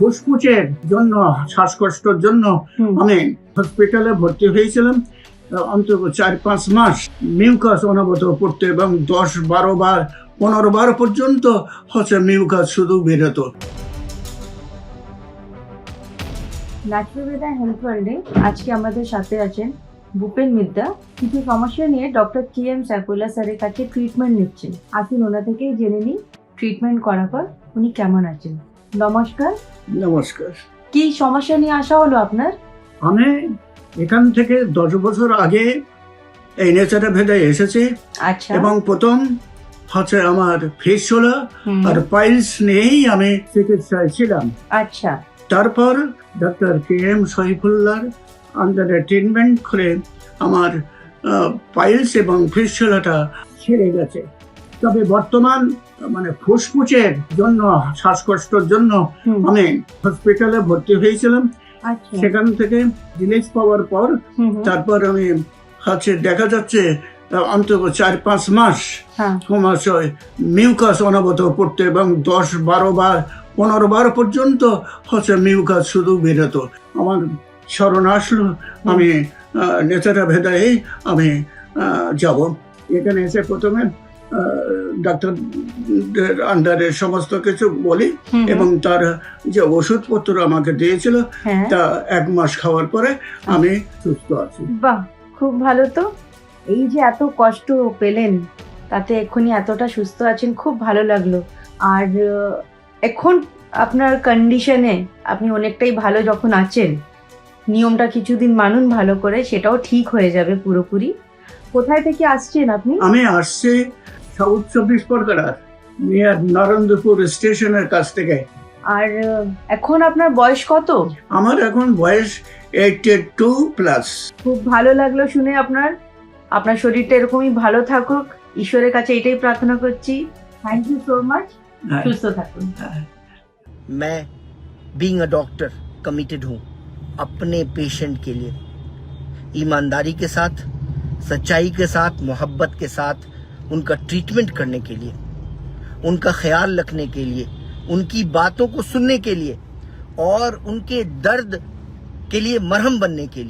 ফুসফুসের জন্য শ্বাসকষ্টের জন্য। আমি হসপিটালে ভর্তি হয়েছিলাম। অন্তত চার পাঁচ মাস মিউকাস অনবত পড়তো এবং দশ বারো বার পনেরো বার পর্যন্ত হচ্ছে মিউকাস শুধু বেরোতো। ন্যাচুরালবেদা হেলথ ওয়ার্ল্ডে আজকে আমাদের সাথে আছেন ভূপেন মিদ্যা কিছু সমস্যা নিয়ে ডক্টর কে এম সাইফুল্লাহ স্যারের কাছে ট্রিটমেন্ট নিচ্ছেন। আসুন ওনা থেকেই জেনে নিই ট্রিটমেন্ট করার পর উনি কেমন আছেন। নমস্কার। নমস্কার। কি সমস্যা নিয়ে আসা হলো আপনার? আমি এখান থেকে দশ বছর আগে এই নেচারে ভেদে এসেছি। আচ্ছা। এবং প্রথম হচ্ছে আমার ফেসোলা হুম, আর পাইলস নিয়েই আমি চিকিৎসায় ছিলাম। আচ্ছা। তারপর ডক্টর কে এম শহীফুল্লাহর আন্ডারে ট্রিটমেন্ট করে আমার পাইলস এবং ফিসলাটা ছেড়ে গেছে। তবে বর্তমান মানে ফুসফুসের জন্য শ্বাসকষ্টের জন্য আমি হসপিটালে ভর্তি হয়েছিলাম। আচ্ছা। সেখান থেকে রিলিজ পাওয়ার পর তারপর আমি হচ্ছে দেখা যাচ্ছে অন্তত চার পাঁচ মাস ক্রমাশয় মিউকাস অনবত পড়তে এবং দশ বারো বার পনেরো বার পর্যন্ত হচ্ছে মিউকাস শুধু বেরোতো। আমার স্মরণ আসলো আমি নেচারা ভেদায় আমি যাব। এখানে এসে প্রথমে ডাক্তার আন্ডারে সমস্ত কিছু বলি এবং তার যে ওষুধপত্র আমাকে দিয়েছিল হ্যাঁ। তা এক মাস খাওয়ার পরে আমি সুস্থ আছি। বাহ খুব ভালো তো। এই যে এত কষ্ট পেলেন তাতে এক্ষুনি এতটা সুস্থ আছেন খুব ভালো লাগল। আর এখন আপনার কন্ডিশনে আপনি অনেকটাই ভালো যখন আছেন নিয়মটা কিছুদিন মানুন ভালো করে সেটাও ঠিক হয়ে যাবে পুরোপুরি। কোথায় থেকে আসছেন আপনি? আমি আসছি সাউথ চব্বিশ পরগনার নিয়ার নরেন্দ্রপুর স্টেশনের কাছ থেকে আর আহ, এখন আপনার বয়স কত আমার এখন বয়স এইটি টু প্লাস খুব ভালো লাগলো শুনে আপনার আপনার শরীরটা এরকমই ভালো থাকুক ঈশ্বরের কাছে এটাই প্রার্থনা করছি থ্যাংক ইউ সো মাচ সুস্থ থাকুন मैं बीइंग अ डॉक्टर कमिटेड हूँ अपने पेशेंट के लिए ईमानदारी के साथ सच्चाई के साथ मोहब्बत के साथ उनका ट्रीटमेंट करने के लिए, उनका ख्याल रखने के लिए, उनकी बातों को सुनने के लिए और उनके दर्द के लिए मरहम बनने के लिए।